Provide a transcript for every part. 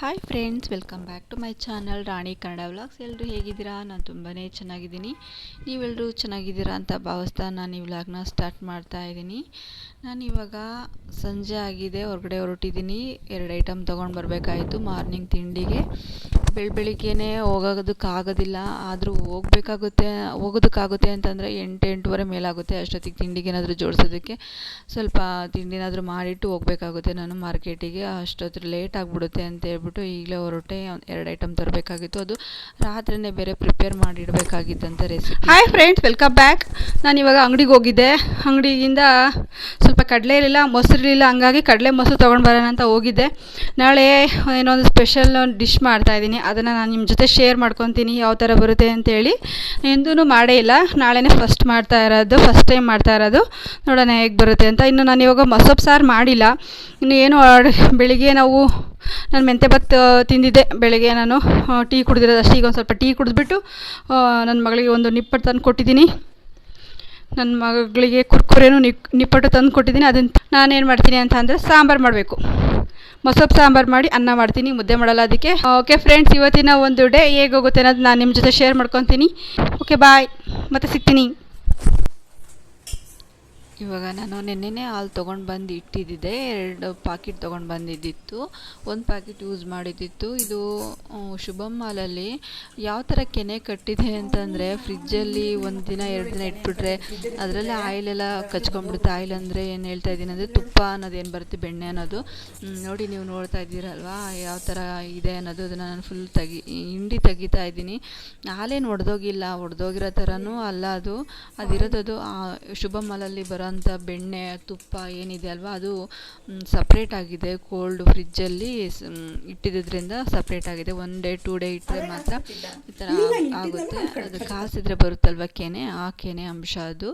Hi friends welcome back to my channel Rani Kannada vlogs ಎಲ್ಲರೂ ಹೇಗಿದ್ದೀರಾ? ನಾನು ತುಂಬಾ ಚೆನ್ನಾಗಿದ್ದೀನಿ. ನೀವೆಲ್ಲರೂ ಚೆನ್ನಾಗಿದ್ದೀರಾ ಅಂತ ಭಾವಿಸ್ತಾ ನಾನು ಈ ವ್ಲಾಗ್ನ ಸ್ಟಾರ್ಟ್ ಮಾಡ್ತಾ ಇದ್ದೀನಿ. ನಾನು ಇವಾಗ ಸಂಜೆ ಆಗಿದೆ, ಹೊರಗಡೆ ಹೊರಟಿದ್ದೀನಿ. ಎರಡು ಐಟಮ್ ತೊಗೊಂಡು ಬರಬೇಕಾಯಿತು ಮಾರ್ನಿಂಗ್ ತಿಂಡಿಗೆ. ಬೆಳ ಬೆಳಿಗ್ಗೆನೇ ಹೋಗೋದಕ್ಕಾಗೋದಿಲ್ಲ, ಆದರೂ ಹೋಗ್ಬೇಕಾಗುತ್ತೆ, ಹೋಗೋದಕ್ಕಾಗುತ್ತೆ ಅಂತಂದರೆ ಎಂಟು ಎಂಟೂವರೆ ಮೇಲಾಗುತ್ತೆ ಅಷ್ಟೊತ್ತಿಗೆ ತಿಂಡಿಗೇನಾದರೂ ಜೋಡಿಸೋದಕ್ಕೆ. ಸ್ವಲ್ಪ ತಿಂಡಿನಾದರೂ ಮಾಡಿಟ್ಟು ಹೋಗಬೇಕಾಗುತ್ತೆ ನಾನು ಮಾರ್ಕೆಟಿಗೆ ಅಷ್ಟೊತ್ತಿಗೆ ಲೇಟ್ ಆಗಿಬಿಡುತ್ತೆ ಅಂತ ಹೇಳ್ಬಿಟ್ಟು ಈಗಲೇ ಹೊರಟೆ ಎರಡು ಐಟಮ್ ತರಬೇಕಾಗಿತ್ತು. ಅದು ರಾತ್ರಿನೇ ಬೇರೆ ಪ್ರಿಪೇರ್ ಮಾಡಿ ಅಂತ recipe hi friends welcome back ನಾನು ಇವಾಗ ಅಂಗಡಿಗೆ ಹೋಗಿದ್ದೆ. ಅಂಗಡಿಯಿಂದ ಸ್ವಲ್ಪ ಕಡಲೆ ಇರಲಿಲ್ಲ, ಮೊಸರು ಇರಲಿಲ್ಲ, ಹಂಗಾಗಿ ಕಡಲೆ ಮೊಸರು ತೊಗೊಂಡು ಬರೋಣ ಅಂತ ಹೋಗಿದ್ದೆ. ನಾಳೆ ಏನೋ ಒಂದು ಸ್ಪೆಷಲ್ ಡಿಶ್ ಮಾಡ್ತಾಯಿದ್ದೀನಿ ಅದನ್ನು ನಾನು ನಿಮ್ಮ ಜೊತೆ ಶೇರ್ ಮಾಡ್ಕೊತೀನಿ, ಯಾವ ಥರ ಬರುತ್ತೆ ಅಂತೇಳಿ. ಎಂದೂ ಮಾಡೇ ಇಲ್ಲ. ನಾಳೆನೇ ಫಸ್ಟ್ ಮಾಡ್ತಾ ಇರೋದು ಫಸ್ಟ್ ಟೈಮ್ ಮಾಡ್ತಾ ಇರೋದು. ನೋಡೋಣ ಹೇಗೆ ಬರುತ್ತೆ ಅಂತ. ಇನ್ನು ನಾನು ಇವಾಗ ಮೊಸೊಪ್ಪು ಸಾರು ಮಾಡಿಲ್ಲ. ಇನ್ನು ಏನು ಬೆಳಿಗ್ಗೆ ನಾವು ನಾನು ಮೆಂತೆ ಭತ್ತು ತಿಂದಿದ್ದೆ. ಬೆಳಗ್ಗೆ ನಾನು ಟೀ ಕುಡಿದಿರೋದು ಅಷ್ಟೇ. ಈಗ ಒಂದು ಸ್ವಲ್ಪ ಟೀ ಕುಡಿದ್ಬಿಟ್ಟು ನನ್ನ ಮಗಳಿಗೆ ಒಂದು ನಿಪ್ಪಟ್ಟು ತಂದು ಕೊಟ್ಟಿದ್ದೀನಿ. ನನ್ನ ಮಗಳಿಗೆ ಕುರ್ಕುರೇನು ನಿಪ್ಪಟ್ಟು ತಂದು ಕೊಟ್ಟಿದ್ದೀನಿ. ಅದನ್ನು ನಾನೇನು ಮಾಡ್ತೀನಿ ಅಂತ ಅಂದರೆ ಸಾಂಬಾರು ಮಾಡಬೇಕು. ಮೊಸಪ್ಪು ಸಾಂಬಾರು ಮಾಡಿ ಅನ್ನ ಮಾಡ್ತೀನಿ, ಮುದ್ದೆ ಮಾಡಲ್ಲ ಅದಕ್ಕೆ. ಓಕೆ ಫ್ರೆಂಡ್ಸ್ ಇವತ್ತಿನ ಒಂದು ಡೇ ಹೇಗೆ ಹೋಗುತ್ತೆ ಅನ್ನೋದು ನಾನು ನಿಮ್ಮ ಜೊತೆ ಶೇರ್ ಮಾಡ್ಕೊತೀನಿ. ಓಕೆ ಬಾಯ್ ಮತ್ತೆ ಸಿಗ್ತೀನಿ. ಇವಾಗ ನಾನು ನೆನ್ನೆನೇ ಹಾಲು ತೊಗೊಂಡು ಬಂದು ಇಟ್ಟಿದ್ದಿದ್ದೆ ಎರಡು ಪಾಕಿಟ್ ತೊಗೊಂಡು ಬಂದಿದ್ದಿತ್ತು. ಒಂದು ಪ್ಯಾಕೆಟ್ ಯೂಸ್ ಮಾಡಿದ್ದಿತ್ತು. ಇದು ಶುಭಮ್ ಮಾಲಲ್ಲಿ ಯಾವ ಥರ ಕೆನೆ ಕಟ್ಟಿದೆ ಅಂತಂದರೆ ಫ್ರಿಜ್ಜಲ್ಲಿ ಒಂದು ದಿನ, ಎರಡು ದಿನ ಇಟ್ಬಿಟ್ರೆ ಅದರಲ್ಲೇ ಆಯಿಲೆಲ್ಲ ಕಚ್ಕೊಂಡ್ಬಿಡುತ್ತೆ. ಆಯಿಲ್ ಅಂದರೆ ಏನು ಹೇಳ್ತಾ ಇದ್ದೀನಿ ಅಂದರೆ ತುಪ್ಪ ಅನ್ನೋದು ಏನು ಬರುತ್ತೆ, ಬೆಣ್ಣೆ ಅನ್ನೋದು. ನೋಡಿ ನೀವು ನೋಡ್ತಾ ಇದ್ದೀರಲ್ವಾ ಯಾವ ಥರ ಇದೆ ಅನ್ನೋದು. ಅದನ್ನು ನಾನು ಫುಲ್ ತೆಗಿ, ಹಿಂಡಿ ತೆಗಿತಾ ಇದ್ದೀನಿ. ಹಾಲೇನು ಒಡೆದೋಗಿಲ್ಲ. ಒಡೆದೋಗಿರೋ ಥರನೂ ಅಲ್ಲ ಅದು. ಅದಿರೋದು ಆ ಹಾಲಲ್ಲಿ ಮಾಲಲ್ಲಿ ಬರೋಂಥ ಬೆಣ್ಣೆ ತುಪ್ಪ ಏನಿದೆ ಅಲ್ವಾ ಅದು ಸಪ್ರೇಟ್ ಆಗಿದೆ ಕೋಲ್ಡ್ ಫ್ರಿಜ್ಜಲ್ಲಿ ಇಟ್ಟಿದ್ದರಿಂದ ಸಪ್ರೇಟ್ ಆಗಿದೆ. ಒನ್ ಡೇ ಟೂ ಡೇ ಇಟ್ಟರೆ ಮಾತ್ರ ಈ ಥರ ಆಗುತ್ತೆ. ಅದು ಕಾಸಿದ್ರೆ ಬರುತ್ತಲ್ವ ಕೆನೆ? ಆ ಕೆನೆ ಅಂಶ ಅದು.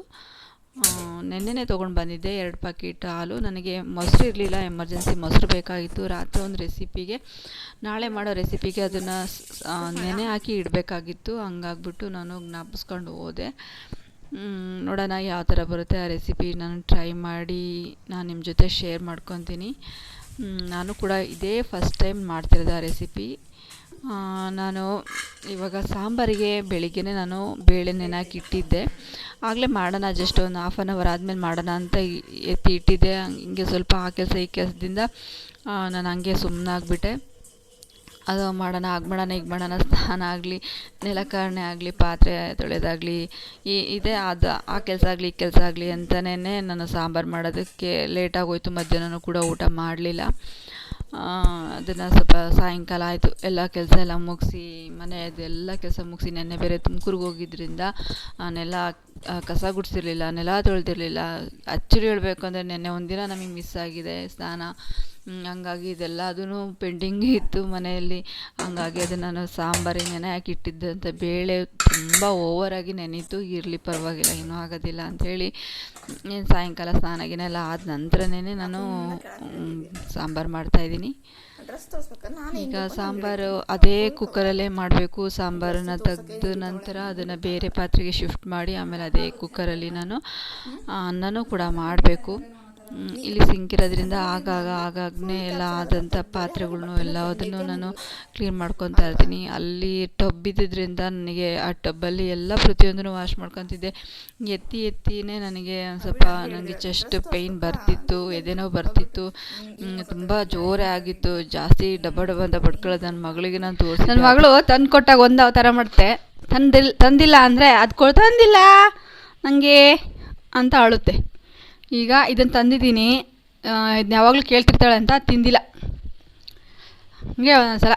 ನೆನ್ನೆನೇ ತೊಗೊಂಡು ಬಂದಿದ್ದೆ. ಎರಡು ಪ್ಯಾಕೆಟ್ ಹಾಲು. ನನಗೆ ಮೊಸರು ಇರಲಿಲ್ಲ. ಎಮರ್ಜೆನ್ಸಿ ಮೊಸರು ಬೇಕಾಗಿತ್ತು. ರಾತ್ರಿ ಒಂದು ರೆಸಿಪಿಗೆ ನಾಳೆ ಮಾಡೋ ರೆಸಿಪಿಗೆ ಅದನ್ನು ನೆನೆ ಹಾಕಿ ಇಡಬೇಕಾಗಿತ್ತು. ಹಂಗಾಗ್ಬಿಟ್ಟು ನಾನು ಜ್ಞಾಪಿಸ್ಕೊಂಡು ಹೋದೆ. ನೋಡೋಣ ಯಾವ ಥರ ಬರುತ್ತೆ ಆ ರೆಸಿಪಿ ನಾನು ಟ್ರೈ ಮಾಡಿ ನಾನು ನಿಮ್ಮ ಜೊತೆ ಶೇರ್ ಮಾಡ್ಕೊತೀನಿ. ನಾನು ಕೂಡ ಇದೇ ಫಸ್ಟ್ ಟೈಮ್ ಮಾಡ್ತಿರೋದು ಆ ರೆಸಿಪಿ ನಾನು ಇವಾಗ ಸಾಂಬಾರಿಗೆ ಬೆಳಿಗ್ಗೆ ನಾನು ಬೇಳೆ ನೆನಾಕಿ ಇಟ್ಟಿದ್ದೆ ಆಗಲೇ ಮಾಡೋಣ ಜಸ್ಟ್ ಒಂದು ಹಾಫ್ ಆನ್ ಅವರ್ ಆದಮೇಲೆ ಮಾಡೋಣ ಅಂತ ಎತ್ತಿ ಇಟ್ಟಿದ್ದೆ. ಹಿಂಗೆ ಸ್ವಲ್ಪ ಆ ಕೆಲಸ ಈ ಕೆಲಸದಿಂದ ನಾನು ಹಂಗೆ ಸುಮ್ಮನಾಗ್ಬಿಟ್ಟೆ ಅದು ಮಾಡೋಣ, ಆಗ ಮಾಡೋಣ ಈಗ ಮಾಡೋಣ, ಸ್ನಾನ ಆಗಲಿ, ನೆಲಕರಣೆ ಆಗಲಿ, ಪಾತ್ರೆ ತೊಳೆಯೋದಾಗಲಿ ಈ ಇದೇ ಅದು ಆ ಕೆಲಸ ಆಗಲಿ, ಈ ಕೆಲಸ ಆಗಲಿ ಅಂತಲೇ ನಾನು ಸಾಂಬಾರು ಮಾಡೋದಕ್ಕೆ ಲೇಟಾಗೋಯ್ತು ಮಧ್ಯಾಹ್ನನೂ ಕೂಡ ಊಟ ಮಾಡಲಿಲ್ಲ. ಅದನ್ನು ಸ್ವಲ್ಪ ಸಾಯಂಕಾಲ ಆಯಿತು, ಎಲ್ಲ ಕೆಲಸ ಎಲ್ಲ ಮುಗಿಸಿ ಮನೆಯದು ಎಲ್ಲ ಕೆಲಸ ಮುಗಿಸಿ, ನೆನ್ನೆ ಬೇರೆ ತುಮಕೂರಿಗೆ ಹೋಗಿದ್ದರಿಂದ ನೆಲ ಕಸ ಗುಡಿಸಿರಲಿಲ್ಲ, ನೆಲ ತೊಳೆದಿರಲಿಲ್ಲ, ಅಚ್ಚರಿ ಹೇಳಬೇಕು ಅಂದರೆ ನೆನ್ನೆ ಒಂದಿನ ನಮಗೆ ಮಿಸ್ ಆಗಿದೆ, ಸ್ನಾನ. ಹಂಗಾಗಿ ಇದೆಲ್ಲ ಅದೂ ಪೆಂಡಿಂಗ್ ಇತ್ತು ಮನೆಯಲ್ಲಿ. ಹಂಗಾಗಿ ಅದು ನಾನು ಸಾಂಬಾರಿಗೆ ನೆನೆ ಹಾಕಿ ಇಟ್ಟಿದ್ದಂಥ ಬೇಳೆ ತುಂಬ ಓವರಾಗಿ ನೆನೀತು. ಇರಲಿ ಪರವಾಗಿಲ್ಲ ಏನೂ ಆಗೋದಿಲ್ಲ ಅಂಥೇಳಿ ಏನು ಸಾಯಂಕಾಲ ಸ್ನಾನ ಗಿನ ಎಲ್ಲ ಆದ ನಂತರನೇ ನಾನು ಸಾಂಬಾರು ಮಾಡ್ತಾಯಿದ್ದೀನಿ ಈಗ ಸಾಂಬಾರು ಅದೇ ಕುಕ್ಕರಲ್ಲೇ ಮಾಡಬೇಕು. ಸಾಂಬಾರನ್ನು ತೆಗೆದ ನಂತರ ಅದನ್ನು ಬೇರೆ ಪಾತ್ರೆಗೆ ಶಿಫ್ಟ್ ಮಾಡಿ ಆಮೇಲೆ ಅದೇ ಕುಕ್ಕರಲ್ಲಿ ನಾನು ಅನ್ನನೂ ಕೂಡ ಮಾಡಬೇಕು. ಇಲ್ಲಿ ಸಿಂಕ್ ಇರೋದ್ರಿಂದ ಆಗಾಗ, ಆಗಾಗನೇ ಎಲ್ಲ ಆದಂಥ ಪಾತ್ರೆಗಳ್ನು ಎಲ್ಲದನ್ನು ನಾನು ಕ್ಲೀನ್ ಮಾಡ್ಕೊತಾ ಇರ್ತೀನಿ. ಅಲ್ಲಿ ಟಬ್ ಇದ್ದಿದ್ದರಿಂದ ನನಗೆ ಆ ಟಬ್ಬಲ್ಲಿ ಎಲ್ಲ ಪ್ರತಿಯೊಂದನ್ನು ವಾಶ್ ಮಾಡ್ಕೊತಿದ್ದೆ. ಎತ್ತಿ, ಎತ್ತಿನೇ ನನಗೆ ಒಂದು ಸ್ವಲ್ಪ ನನಗೆ ಚೆಸ್ಟ್ ಪೇಯ್ನ್ ಬರ್ತಿತ್ತು, ಎದೆನೋ ಬರ್ತಿತ್ತು. ತುಂಬ ಜೋರೇ ಆಗಿತ್ತು. ಜಾಸ್ತಿ ಡಬ್ಬ ಡಬ್ಬ ಅಂತ ಬಡ್ಕೊಳ್ಳೋದು ನನ್ನ ಮಗಳಿಗೆ ನಾನು ತೋರಿಸಿ ನನ್ನ ಮಗಳು ತಂದು ಕೊಟ್ಟಾಗ ಒಂದು ಥರ ಮಾಡ್ತೆ. ತಂದಿಲ್, ತಂದಿಲ್ಲ ಅಂದರೆ ಅದು ಕೊಡ್ ತಂದಿಲ್ಲ. ನನಗೆ ಅಂತ ಅಳುತ್ತೆ. ಈಗ ಇದನ್ನು ತಂದಿದ್ದೀನಿ. ಇದನ್ನ ಯಾವಾಗಲೂ ಕೇಳ್ತಿರ್ತಾಳೆ ಅಂತ ತಿಂದಿಲ್ಲ. ಹಂಗೆ ಒಂದೊಂದ್ಸಲ.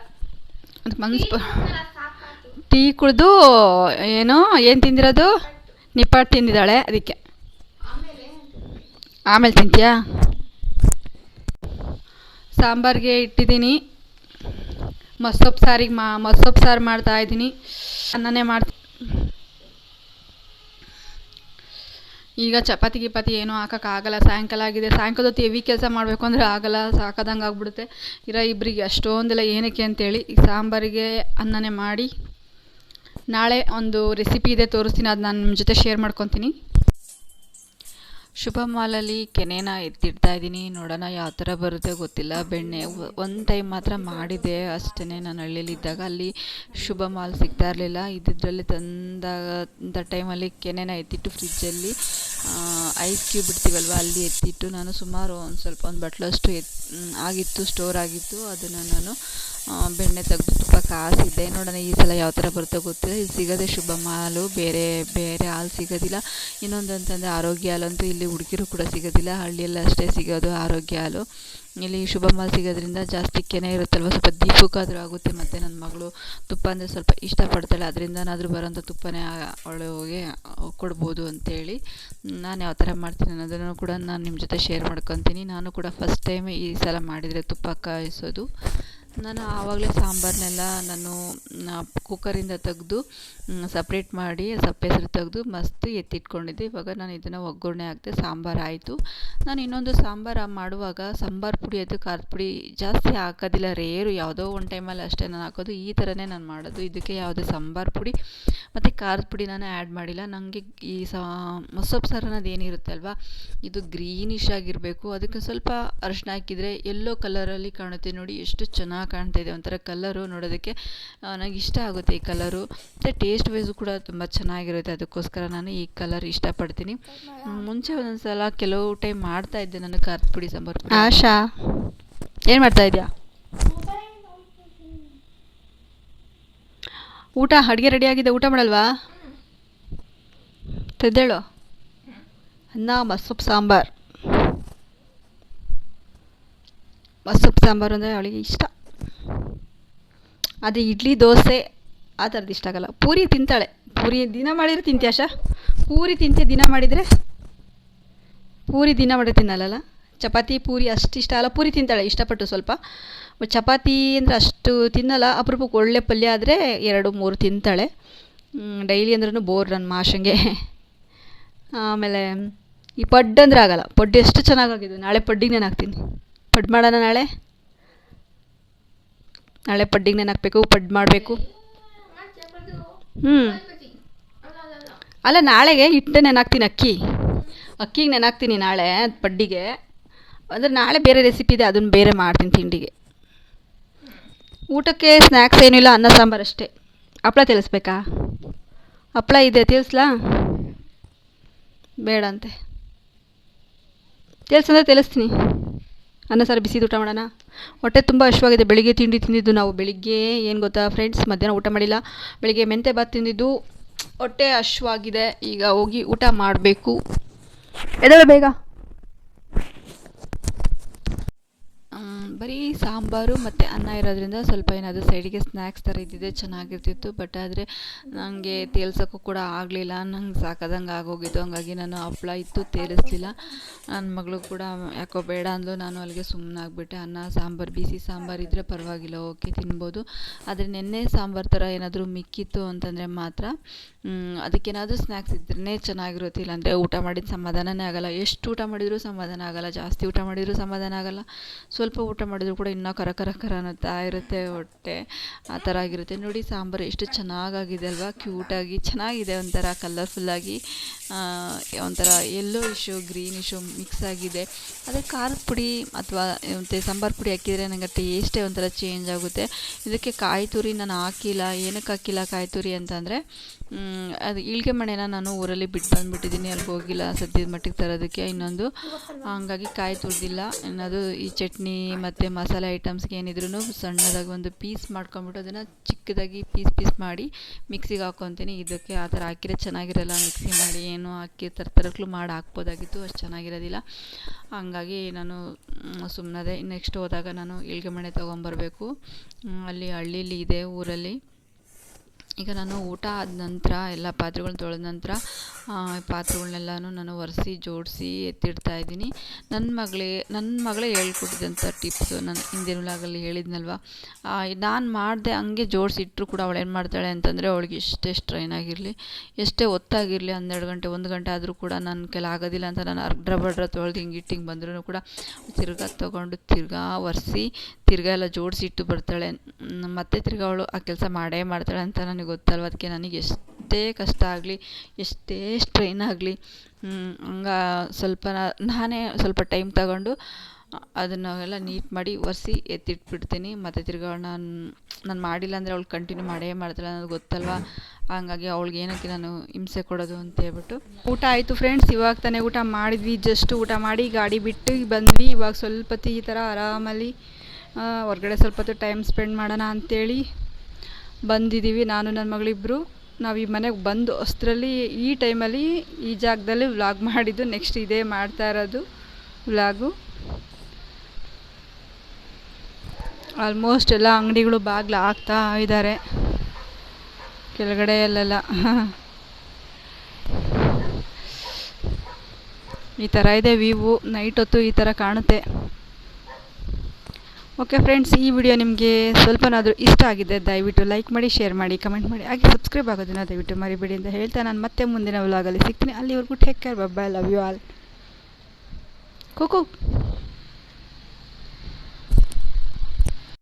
ಅದು ಮನ್ಸು ಟೀ ಕುಡಿದು ಏನು ಏನು ತಿಂದಿರೋದು? ನಿಪ್ಪಾಟ್ಟು ತಿಂದಿದ್ದಾಳೆ ಅದಕ್ಕೆ. ಆಮೇಲೆ ತಿಂತೀಯಾ? ಸಾಂಬಾರಿಗೆ ಇಟ್ಟಿದ್ದೀನಿ. ಮೊಸೊಪ್ಪು ಸಾರಿಗೆ ಮಾ ಮೊಸೊಪ್ಪು ಸಾರು ಮಾಡ್ತಾ ಇದ್ದೀನಿ. ಅನ್ನನೇ ಮಾಡ್ತೀನಿ. ಈಗ ಚಪಾತಿ ಗಿಪಾತಿ ಏನೂ ಹಾಕೋಕ್ಕಾಗಲ್ಲ ಸಾಯಂಕಾಲ ಆಗಿದೆ. ಸಾಯಂಕಾಲ ಹೊತ್ತು ಹೆವಿ ಕೆಲಸ ಮಾಡಬೇಕು ಅಂದರೆ ಆಗಲ್ಲ. ಸಾಕಾದಂಗೆ ಆಗ್ಬಿಡುತ್ತೆ. ಇರೋ ಇಬ್ಬರಿಗೆ ಅಷ್ಟೊಂದೆಲ್ಲ ಏನಕ್ಕೆ ಅಂತೇಳಿ ಈಗ ಸಾಂಬಾರಿಗೆ ಅನ್ನನೇ ಮಾಡಿ ನಾಳೆ ಒಂದು ರೆಸಿಪಿ ಇದೆ, ತೋರಿಸ್ತೀನಿ. ಅದು ನಾನು ನಿಮ್ಮ ಜೊತೆ ಶೇರ್ ಮಾಡ್ಕೊತೀನಿ. ಶುಭ ಮಾಲಲ್ಲಿ ಕೆನೆನ ಎತ್ತಿಡ್ತಾ ಇದ್ದೀನಿ. ನೋಡೋಣ ಯಾವ ಥರ ಬರುತ್ತೆ ಗೊತ್ತಿಲ್ಲ. ಬೆಣ್ಣೆ ಒಂದು ಟೈಮ್ ಮಾತ್ರ ಮಾಡಿದೆ ಅಷ್ಟೇ ನಾನು ಹಳ್ಳಿಲಿದ್ದಾಗ ಅಲ್ಲಿ ಶುಭ ಮಾಲ್ ಸಿಗ್ತಾ ಇರಲಿಲ್ಲ. ಇದ್ದಿದ್ರಲ್ಲಿ ತಂದಾಗ ಟೈಮಲ್ಲಿ ಕೆನೆನ ಎತ್ತಿಟ್ಟು ಫ್ರಿಜ್ಜಲ್ಲಿ ಐಸ್ ಕ್ಯೂಬ್ ಇಡ್ತೀವಲ್ವ, ಅಲ್ಲಿ ಎತ್ತಿಟ್ಟು ನಾನು ಸುಮಾರು ಒಂದು ಸ್ವಲ್ಪ ಒಂದು ಬಟ್ಲಷ್ಟು ಎತ್ ಆಗಿತ್ತು ಸ್ಟೋರ್ ಆಗಿತ್ತು. ಅದನ್ನು ನಾನು ಬೆಣ್ಣೆ ತೆಗೆದು ತುಪ್ಪ ಕಾಸಿದ್ದೆ. ನೋಡೋಣ ಈ ಸಲ ಯಾವ ಥರ ಬರುತ್ತೋ ಗೊತ್ತಿಲ್ಲ. ಇಲ್ಲಿ ಸಿಗೋದೇ ಶುಭ ಹಾಲು ಬೇರೆ ಬೇರೆ ಹಾಲು ಸಿಗೋದಿಲ್ಲ. ಇನ್ನೊಂದು ಅಂತಂದರೆ ಆರೋಗ್ಯ ಹಾಲಂತೂ ಇಲ್ಲಿ ಹುಡುಗಿರು ಕೂಡ ಸಿಗೋದಿಲ್ಲ. ಹಳ್ಳಿಯಲ್ಲಿ ಅಷ್ಟೇ ಸಿಗೋದು ಆರೋಗ್ಯ ಹಾಲು. ಇಲ್ಲಿ ಶುಭ ಮಾಲ್ ಸಿಗೋದ್ರಿಂದ ಜಾಸ್ತಿ ಕೆನೆ ಇರುತ್ತಲ್ವ? ಸ್ವಲ್ಪ ದೀಪಕ್ಕಾದರೂ ಆಗುತ್ತೆ ಮತ್ತು ನನ್ನ ಮಗಳು. ತುಪ್ಪ ಅಂದರೆ ಸ್ವಲ್ಪ ಇಷ್ಟಪಡ್ತಾಳೆ. ಅದರಿಂದನಾದರೂ ಬರೋಂಥ ತುಪ್ಪನೇ ಅವಳಿಗೆ ಕೊಡ್ಬೋದು ಅಂತೇಳಿ. ನಾನು ಯಾವ ಥರ ಮಾಡ್ತೀನಿ ಅನ್ನೋದನ್ನು ಕೂಡ ನಾನು ನಿಮ್ಮ ಜೊತೆ ಶೇರ್ ಮಾಡ್ಕೊತೀನಿ. ನಾನು ಕೂಡ ಫಸ್ಟ್ ಟೈಮ್ ಈ ಸಲ ಮಾಡಿದರೆ ತುಪ್ಪ ಕಾಯಿಸೋದು. ನಾನು ಆವಾಗಲೇ ಸಾಂಬಾರನ್ನೆಲ್ಲ ನಾನು ಕುಕ್ಕರಿಂದ ತೆಗೆದು ಸಪ್ರೇಟ್ ಮಾಡಿ, ಸಪ್ಪೆ ತೆಗೆದು ಮಸ್ತ್ ಎತ್ತಿಟ್ಕೊಂಡಿದ್ದೆ. ಇವಾಗ ನಾನು ಇದನ್ನು ಒಗ್ಗರಣೆ ಹಾಕಿದೆ ಸಾಂಬಾರು ಆಯಿತು. ನಾನು ಇನ್ನೊಂದು ಸಾಂಬಾರು ಮಾಡುವಾಗ ಸಾಂಬಾರು ಪುಡಿ ಅದು ಖಾರದ ಪುಡಿ ಜಾಸ್ತಿ ಹಾಕೋದಿಲ್ಲ. ರೇರು ಯಾವುದೋ ಒಂದು ಟೈಮಲ್ಲಿ ಅಷ್ಟೇ ನಾನು ಹಾಕೋದು. ಈ ಥರನೇ ನಾನು ಮಾಡೋದು. ಇದಕ್ಕೆ ಯಾವುದೇ ಸಾಂಬಾರು ಪುಡಿ. ಮತ್ತು ಖಾರದ ಪುಡಿ ನಾನು ಆ್ಯಡ್ ಮಾಡಿಲ್ಲ. ನನಗೆ ಈ ಸಾ ಮೊಸೊಪ್ಪು ಸಾರು ಅನ್ನೋದು ಏನಿರುತ್ತೆ ಅಲ್ವಾ? ಇದು ಗ್ರೀನಿಶ್ ಆಗಿರಬೇಕು. ಅದಕ್ಕೆ ಸ್ವಲ್ಪ ಅರಿಶಿನ ಹಾಕಿದರೆ ಎಲ್ಲೋ ಕಲರಲ್ಲಿ ಕಾಣುತ್ತೆ ನೋಡಿ. ಎಷ್ಟು ಚೆನ್ನಾಗಿ ಕಾಣ್ತಾ ಇದೆ ಒಂಥರ ಕಲರು ನೋಡೋದಕ್ಕೆ ನನಗೆ ಇಷ್ಟ ಆಗುತ್ತೆ ಈ ಕಲರು ಮತ್ತು ಟೇಸ್ಟ್ ವೈಸು ಕೂಡ ತುಂಬ ಚೆನ್ನಾಗಿರುತ್ತೆ. ಅದಕ್ಕೋಸ್ಕರ ನಾನು ಈ ಕಲರ್ ಇಷ್ಟಪಡ್ತೀನಿ. ಮುಂಚೆ ಒಂದೊಂದು ಸಲ ಕೆಲವು ಟೈಮ್ ಮಾಡ್ತಾ ಇದ್ದೆ ನನಗೆ ಖಾರದ ಪುಡಿ, ಸಾಂಬಾರ್ ಆಶಾ, ಏನು ಮಾಡ್ತಾ ಇದೆಯಾ? ಊಟ, ಅಡುಗೆ ಆಗಿದೆ ಊಟ ಮಾಡಲ್ವಾ? ತೆದ್ದೇಳು. ಅನ್ನ, ಮಸ್ಸೊಪ್ಪು, ಸಾಂಬಾರು. ಮಸೊಪ್ಪು ಸಾಂಬಾರು ಅಂದರೆ ಅವಳಿಗೆ ಇಷ್ಟ. ಅದು ಇಡ್ಲಿ, ದೋಸೆ ಆ ಥರದ್ದು ಇಷ್ಟ ಆಗಲ್ಲ. ಪೂರಿ ತಿಂತಾಳೆ. ಪೂರಿ ದಿನ ಮಾಡಿದರೆ ತಿಂತೆ ಆಶಾ? ಪೂರಿ ತಿಂತೆ ದಿನ ಮಾಡಿದರೆ? ಪೂರಿ ದಿನ ಮಾಡಿ ತಿನ್ನಲ್ಲ ಚಪಾತಿ, ಪೂರಿ ಅಷ್ಟು ಇಷ್ಟ ಅಲ್ಲ. ಪೂರಿ ತಿಂತಾಳೆ, ಇಷ್ಟಪಟ್ಟು ಸ್ವಲ್ಪ. ಚಪಾತಿ ಅಂದರೆ ಅಷ್ಟು ತಿನ್ನಲ್ಲ. ಅಪರೂಪಕ್ಕೆ ಒಳ್ಳೆ ಪಲ್ಯ ಆದರೆ ಎರಡು, ಮೂರು ತಿಂತಾಳೆ. ಡೈಲಿ ಅಂದ್ರೂ ಬೋರ್ ನನ್ನ ಮಾಷಂಗೆ ಆಮೇಲೆ ಈ ಪಡ್ಡು ಅಂದರೆ ಆಗಲ್ಲ. ಪಡ್ಡು ಎಷ್ಟು ಚೆನ್ನಾಗಾಗಿದೆ ನಾಳೆ ಪಡ್ಡಿಗೆ ನಾನು ಹಾಕ್ತೀನಿ. ಪಡ್ಡು ಮಾಡೋಣ ನಾಳೆ? ನಾಳೆ ಪಡ್ಡಿಗೆ ನೆನೆ ಹಾಕಬೇಕು ಪಡ್ಡು ಮಾಡಬೇಕು. ಹ್ಞೂ ಅಲ್ಲ, ನಾಳೆಗೆ ಹಿಟ್ಟು ನೆನಾಕ್ತೀನಿ ಅಕ್ಕಿ. ಅಕ್ಕಿಗೆ ನೆನಾಕ್ತೀನಿ ನಾಳೆ ಪಡ್ಡಿಗೆ. ಅಂದರೆ ನಾಳೆ ಬೇರೆ ರೆಸಿಪಿ ಇದೆ ಅದನ್ನು ಬೇರೆ ಮಾಡ್ತೀನಿ ತಿಂಡಿಗೆ. ಊಟಕ್ಕೆ ಸ್ನ್ಯಾಕ್ಸ್ ಇಲ್ಲ, ಅನ್ನ, ಸಾಂಬಾರು ಅಷ್ಟೇ. ಹಪ್ಳ ತಿಳಿಸ್ಬೇಕಾ? ಹಪ್ಳ ಇದೆ, ತಿಳಿಸ್ಲಾ? ಬೇಡ ಅಂತೆ. ತಿಳಿಸಂದ್ರೆ ತಿಳಿಸ್ತೀನಿ. ಅನ್ನ ಸಾರು ಬಿಸಿದು ಊಟ ಮಾಡೋಣ? ಹೊಟ್ಟೆ ತುಂಬ ಹಶ್ವಾಗಿದೆ ಬೆಳಿಗ್ಗೆ ತಿಂಡಿ ತಿಂದಿದ್ದು ನಾವು. ಬೆಳಿಗ್ಗೆ ಏನು ಗೊತ್ತಾ ಫ್ರೆಂಡ್ಸ್ ಮಧ್ಯಾಹ್ನ ಊಟ ಮಾಡಿಲ್ಲ. ಬೆಳಿಗ್ಗೆ ಮೆಂತೆ ಬಾತ್ ತಿಂದಿದ್ದು. ಹೊಟ್ಟೆ ಹಶ್ವಾಗಿದೆ ಈಗ ಹೋಗಿ ಊಟ ಮಾಡಬೇಕು. ಎದ್ದೇಳು ಬೇಗ ಮ್, ಬರೀ ಸಾಂಬಾರು ಮತ್ತು ಅನ್ನ ಇರೋದ್ರಿಂದ ಸ್ವಲ್ಪ ಏನಾದರೂ ಸೈಡಿಗೆ ಸ್ನ್ಯಾಕ್ಸ್ ಥರ ಇದ್ದಿದ್ದೆ ಚೆನ್ನಾಗಿರ್ತಿತ್ತು. ಬಟ್ ಆದರೆ ನನಗೆ ತೇಲ್ಸೋಕ್ಕೂ ಕೂಡ ಆಗಲಿಲ್ಲ. ನಂಗೆ ಸಾಕಾದಂಗೆ ಆಗೋಗಿತ್ತು. ಹಂಗಾಗಿ ನಾನು ಹಪ್ಳ ಇತ್ತು, ತೇಲಿಸ್ಲಿಲ್ಲ. ನನ್ನ ಮಗಳು ಕೂಡ ಯಾಕೋ ಬೇಡ ಅಂದ್ಲು. ನಾನು ಅಲ್ಲಿಗೆ ಸುಮ್ಮನಾಗ್ಬಿಟ್ಟೆ ಅನ್ನ, ಸಾಂಬಾರು, ಬಿಸಿ ಸಾಂಬಾರು ಇದ್ದರೆ ಪರವಾಗಿಲ್ಲ. ಓಕೆ, ತಿನ್ಬೋದು. ಆದರೆ ನೆನ್ನೆ ಸಾಂಬಾರು ಥರ ಏನಾದರೂ ಮಿಕ್ಕಿತ್ತು ಅಂತಂದರೆ ಮಾತ್ರ ಅದಕ್ಕೇನಾದರೂ ಸ್ನ್ಯಾಕ್ಸ್ ಇದ್ರೇ ಚೆನ್ನಾಗಿರುತ್ತೆ ಅಂದರೆ ಊಟ ಮಾಡಿದ ಸಮಾಧಾನನೇ ಆಗಲ್ಲ. ಎಷ್ಟು ಊಟ ಮಾಡಿದರೂ ಸಮಾಧಾನ ಆಗಲ್ಲ. ಜಾಸ್ತಿ ಊಟ ಮಾಡಿದರೂ ಸಮಾಧಾನ ಆಗಲ್ಲ. ಸ್ವಲ್ಪ ಊಟ ಮಾಡಿದರೂ ಕೂಡ ಇನ್ನೂ ಕರ ಕರ ಕರ ಅನ್ನುತ್ತಾ ಇರುತ್ತೆ ಹೊಟ್ಟೆ. ಆ ಥರ ಆಗಿರುತ್ತೆ. ನೋಡಿ ಸಾಂಬಾರು ಎಷ್ಟು ಚೆನ್ನಾಗಾಗಿದೆ ಅಲ್ವಾ? ಕ್ಯೂಟಾಗಿ ಚೆನ್ನಾಗಿದೆ ಒಂಥರ ಕಲರ್ಫುಲ್ಲಾಗಿ. ಒಂಥರ ಗ್ರೀನ್ ಇಶು ಮಿಕ್ಸ್ ಆಗಿದೆ. ಅದೇ ಖಾರದ ಪುಡಿ ಅಥವಾ, ಮತ್ತು ಸಾಂಬಾರು ಪುಡಿ ಹಾಕಿದರೆ ನನಗೆ ಟೇಸ್ಟೇ ಒಂಥರ ಚೇಂಜ್ ಆಗುತ್ತೆ. ಇದಕ್ಕೆ ಕಾಯಿ ತುರಿ ನಾನು ಹಾಕಿಲ್ಲ. ಏನಕ್ಕೆ ಹಾಕಿಲ್ಲ ಕಾಯಿ ತುರಿ ಅಂತಂದರೆ ಅದು ಇಳಿಗೆ ಮಣೆನ ನಾನು ಊರಲ್ಲಿ ಬಿಟ್ಟು ಬಂದುಬಿಟ್ಟಿದ್ದೀನಿ ಅಲ್ಲಿ ಹೋಗಿಲ್ಲ, ಸದ್ಯದ ಮಟ್ಟಿಗೆ ತರೋದಕ್ಕೆ ಇನ್ನೊಂದು. ಹಂಗಾಗಿ ಕಾಯಿ ತುರಿದಿಲ್ಲ, ಇನ್ನದು ಈ ಚಟ್ನಿ ಮತ್ತು ಮಸಾಲೆ ಐಟಮ್ಸ್ಗೆ ಏನಿದ್ರು ಸಣ್ಣದಾಗಿ ಒಂದು ಪೀಸ್ ಮಾಡ್ಕೊಂಬಿಟ್ಟು ಅದನ್ನು ಚಿಕ್ಕದಾಗಿ ಪೀಸ್ ಪೀಸ್ ಮಾಡಿ ಮಿಕ್ಸಿಗೆ ಹಾಕ್ಕೊತೀನಿ ಇದಕ್ಕೆ ಆ ಥರ ಹಾಕಿದ್ರೆ ಚೆನ್ನಾಗಿರಲ್ಲ, ಮಿಕ್ಸಿ ಮಾಡಿ ಏನು ಹಾಕಿ ತರತರಕ್ಲು ಮಾಡಿ ಹಾಕ್ಬೋದಾಗಿತ್ತು, ಅಷ್ಟು ಚೆನ್ನಾಗಿರೋದಿಲ್ಲ. ಹಂಗಾಗಿ ನಾನು ಸುಮ್ಮನೆ ನೆಕ್ಸ್ಟ್ ಹೋದಾಗ ನಾನು ಈಳಿಗೆ ಮಣೆ ತೊಗೊಂಬರ್ಬೇಕು. ಅಲ್ಲಿ ಹಳ್ಳೀಲಿ ಇದೆ ಊರಲ್ಲಿ. ಈಗ ನಾನು ಊಟ ಆದ ನಂತರ, ಎಲ್ಲ ಪಾತ್ರೆಗಳು ತೊಳೆದ ನಂತರ ಪಾತ್ರೆಗಳ್ನೆಲ್ಲನೂ ನಾನು ಒರೆಸಿ, ಜೋಡಿಸಿ ಎತ್ತಿಡ್ತಾ ಇದ್ದೀನಿ. ನನ್ನ ಮಗಳೇ ನನ್ನ ಮಗಳೇ ಹೇಳ್ಕೊಟ್ಟಿದ್ದಂಥ ಟಿಪ್ಸು ನಾನು ಹಿಂದಿನ ಹೇಳಿದ್ನಲ್ವ? ನಾನು ಮಾಡಿದೆ ಹಂಗೆ ಜೋಡಿಸಿಟ್ರು ಕೂಡ ಅವಳು ಏನು ಮಾಡ್ತಾಳೆ ಅಂತಂದರೆ, ಅವಳಿಗೆ ಎಷ್ಟೇ ಸ್ಟ್ರೈನ್ ಆಗಿರಲಿ, ಎಷ್ಟೇ ಒತ್ತಾಗಿರಲಿ, ಹನ್ನೆರಡು ಗಂಟೆ, ಒಂದು ಗಂಟೆ ಆದರೂ ಕೂಡ ನನ್ನ ಕೆಲ ಆಗೋದಿಲ್ಲ ಅಂತ ನಾನು ಅರ್ಧ ಬಡ್ರ ತೊಳೆದು ಹಿಂಗೆ ಇಟ್ಟಿಂಗ್ ಬಂದ್ರೂ ಕೂಡ ತಿರ್ಗಾ ತೊಗೊಂಡು ತಿರ್ಗಾ ಒರೆಸಿ, ತಿರ್ಗಾ ಎಲ್ಲ ಜೋಡಿಸಿಟ್ಟು ಬರ್ತಾಳೆ. ಮತ್ತೆ ತಿರ್ಗಾ ಅವಳು ಆ ಕೆಲಸ ಮಾಡೇ ಮಾಡ್ತಾಳೆ ಅಂತ ನನಗೆ ಗೊತ್ತಲ್ವ? ಅದಕ್ಕೆ ನನಗೆ ಎಷ್ಟೇ ಕಷ್ಟ ಆಗಲಿ, ಎಷ್ಟೇ ಸ್ಟ್ರೈನ್ ಆಗಲಿ ಹಂಗ ಸ್ವಲ್ಪ ನಾನೇ ಸ್ವಲ್ಪ ಟೈಮ್ ತಗೊಂಡು ಅದನ್ನೆಲ್ಲ ನೀಟ್ ಮಾಡಿ ಒರೆಸಿ ಎತ್ತಿಟ್ಬಿಡ್ತೀನಿ. ಮತ್ತು ತಿರ್ಗಾ ನಾನು ನಾನು ಮಾಡಿಲ್ಲ ಅಂದರೆ ಅವಳು ಕಂಟಿನ್ಯೂ ಮಾಡೇ ಮಾಡ್ತಾಳೆ ಅನ್ನೋದು ಗೊತ್ತಲ್ವ? ಹಂಗಾಗಿ ಅವಳಿಗೆ ಏನಕ್ಕೆ ನಾನು ಹಿಂಸೆ ಕೊಡೋದು ಅಂತ ಹೇಳ್ಬಿಟ್ಟು. ಊಟ ಆಯಿತು ಫ್ರೆಂಡ್ಸ್ ಇವಾಗ ತಾನೇ ಊಟ ಮಾಡಿದ್ವಿ. ಜಸ್ಟ್ ಊಟ ಮಾಡಿ ಗಾಡಿ ಬಿಟ್ಟು ಬಂದ್ವಿ. ಇವಾಗ ಸ್ವಲ್ಪ ಈ ಥರ ಆರಾಮಲ್ಲಿ ಹೊರಗಡೆ ಸ್ವಲ್ಪ ಟೈಮ್ ಸ್ಪೆಂಡ್ ಮಾಡೋಣ ಅಂಥೇಳಿ ಬಂದಿದ್ದೀವಿ. ನಾನು, ನನ್ನ ಮಗಳಿಬ್ಬರು ನಾವು ಈ ಮನೆಗೆ ಬಂದು ಅಷ್ಟರಲ್ಲಿ ಈ ಟೈಮಲ್ಲಿ ಈ ಜಾಗದಲ್ಲಿ ವ್ಲಾಗ್ ಮಾಡಿದ್ದು, ನೆಕ್ಸ್ಟ್ ಇದೇ ಮಾಡ್ತಾ ಇರೋದು ವ್ಲಾಗು. ಆಲ್ಮೋಸ್ಟ್ ಎಲ್ಲ ಅಂಗಡಿಗಳು ಬಾಗಿಲು ಹಾಕ್ತಾ ಇದ್ದಾರೆ ಕೆಳಗಡೆಯಲ್ಲೆಲ್ಲ. ಈ ಥರ ಇದೆ ವ್ಯೂವು ನೈಟ್ ಹೊತ್ತು ಈ ಥರ ಕಾಣುತ್ತೆ. ಓಕೆ ಫ್ರೆಂಡ್ಸ್ ಈ ವಿಡಿಯೋ ನಿಮಗೆ ಸ್ವಲ್ಪನಾದರೂ ಇಷ್ಟ ಆಗಿದೆ, ದಯವಿಟ್ಟು ಲೈಕ್ ಮಾಡಿ ಶೇರ್ ಮಾಡಿ ಕಮೆಂಟ್ ಮಾಡಿ, ಹಾಗೆ ಸಬ್ಸ್ಕ್ರೈಬ್ ಆಗೋದನ್ನು ದಯವಿಟ್ಟು ಮರಿಬೇಡಿ ಅಂತ ಹೇಳ್ತಾ ನಾನು ಮತ್ತೆ ಮುಂದಿನ ವ್ಲಾಗಲ್ಲಿ ಸಿಗ್ತೀನಿ. ಅಲ್ಲಿವರೆಗೂ take care bye love you all cocoa